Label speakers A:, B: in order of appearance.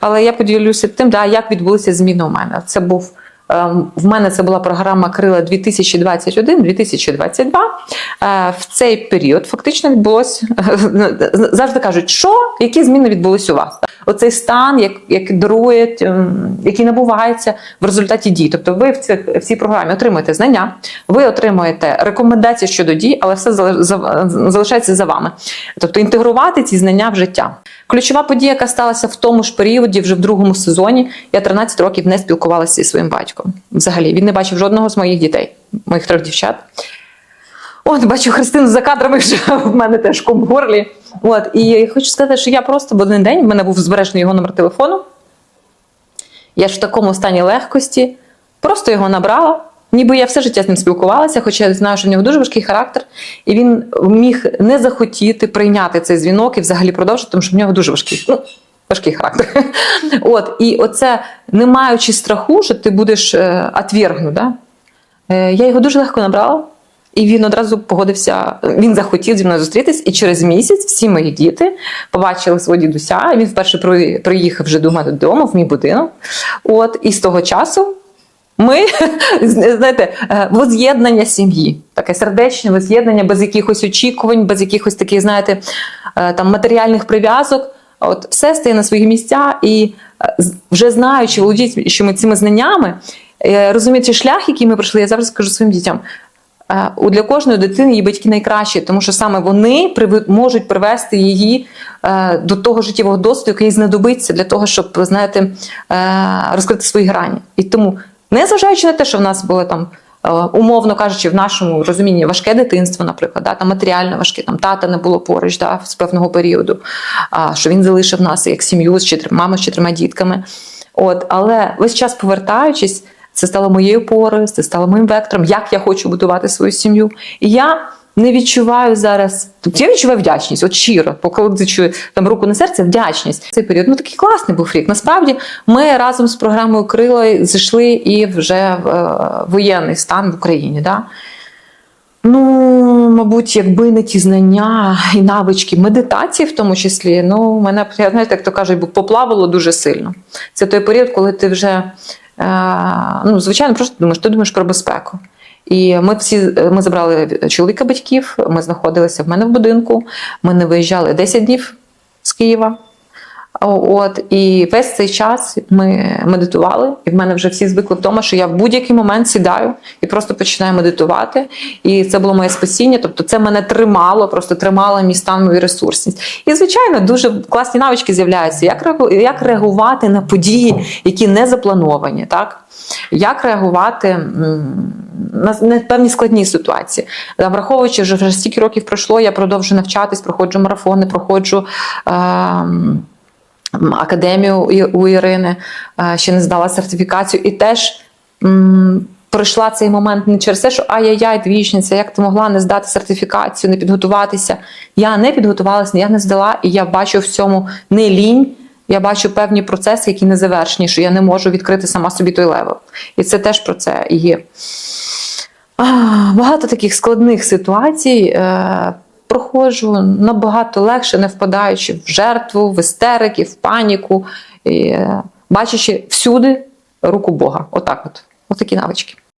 A: Але я поділюся тим, да, як відбулися зміни у мене. Це був ем, в мене це була програма Крила 2021-2022. Е, В цей період фактично відбулося завжди кажуть, що які зміни відбулись у вас. Оцей стан, як, як дарує, ем, який набувається в результаті дій. Тобто, ви в цих в цій програмі отримуєте знання, ви отримуєте рекомендації щодо дій, але все залишається за вами. Тобто інтегрувати ці знання в життя. Ключова подія, яка сталася в тому ж періоді, вже в другому сезоні, я 13 років не спілкувалася зі своїм батьком. Взагалі, він не бачив жодного з моїх дітей, моїх трьох дівчат. От, бачу Христину за кадрами, вже в мене теж ком. От, і хочу сказати, що я просто в один день, в мене був збережений його номер телефону. Я ж в такому стані легкості, просто його набрала. Ніби я все життя з ним спілкувалася, хоча я знаю, що в нього дуже важкий характер, і він міг не захотіти прийняти цей дзвінок і взагалі продовжити, тому що в нього дуже важкий, ну, важкий характер. От, і оце, не маючи страху, що ти будеш е, отвергнут, да? е, я його дуже легко набрала, і він одразу погодився, він захотів зі мною зустрітись, і через місяць всі мої діти побачили свого дідуся. і Він вперше приїхав вже до мене додому, в мій будинок. От, і з того часу ми, знаєте, е, воз'єднання сім'ї, таке сердечне воз'єднання без якихось очікувань, без якихось таких, знаєте, е, там матеріальних прив'язок. От все стає на свої місця, і е, вже знаючи, володіючи цими знаннями, розуміючи шлях, який ми пройшли, я завжди скажу своїм дітям. Для кожної дитини її батьки найкращі, тому що саме вони можуть привести її до того життєвого досвіду, який знадобиться для того, щоб знаєте, розкрити свої грані. І тому, незважаючи на те, що в нас було там. е, Умовно кажучи, в нашому розумінні важке дитинство, наприклад, да, там матеріально важке, там тата не було поруч да, з певного періоду, а, що він залишив нас як сім'ю з чотирма мамою з чотирма дітками. От, але весь час повертаючись, це стало моєю опорою, це стало моїм вектором, як я хочу будувати свою сім'ю. І я не відчуваю зараз. Тобто я відчуваю вдячність, от щиро, чую там руку на серце, вдячність. Цей період ну такий класний був рік. Насправді ми разом з програмою Крила зайшли і вже в е, воєнний стан в Україні. Да? Ну, мабуть, якби не ті знання і навички медитації, в тому числі, ну, мене знаєте, як то кажуть, б поплавало дуже сильно. Це той період, коли ти вже, е, ну, звичайно, просто думаєш, ти думаєш про безпеку. І ми всі ми забрали чоловіка батьків, ми знаходилися в мене в будинку, ми не виїжджали 10 днів з Києва. От і весь цей час ми медитували, і в мене вже всі звикли вдома, що я в будь-який момент сідаю і просто починаю медитувати. І це було моє спасіння. Тобто, це мене тримало, просто тримало мій стан, мою ресурсність. І звичайно, дуже класні навички з'являються. Як як реагувати на події, які не заплановані, так? Як реагувати на певні складні ситуації? Враховуючи, що вже стільки років пройшло, я продовжую навчатись, проходжу марафони, проходжу. ем, академію у Ірини, е, ще не здала сертифікацію, і теж пройшла цей момент не через те, що ай-яй-яй, двічниця, як ти могла не здати сертифікацію, не підготуватися. Я не підготувалася, я не здала, і я бачу в цьому не лінь. Я бачу певні процеси, які не завершені, що я не можу відкрити сама собі той левел. І це теж про це є. Багато таких складних ситуацій е, проходжу набагато легше, не впадаючи в жертву, в істерики, в паніку, і, е, бачачи всюди руку Бога. Отак от. Отакі навички.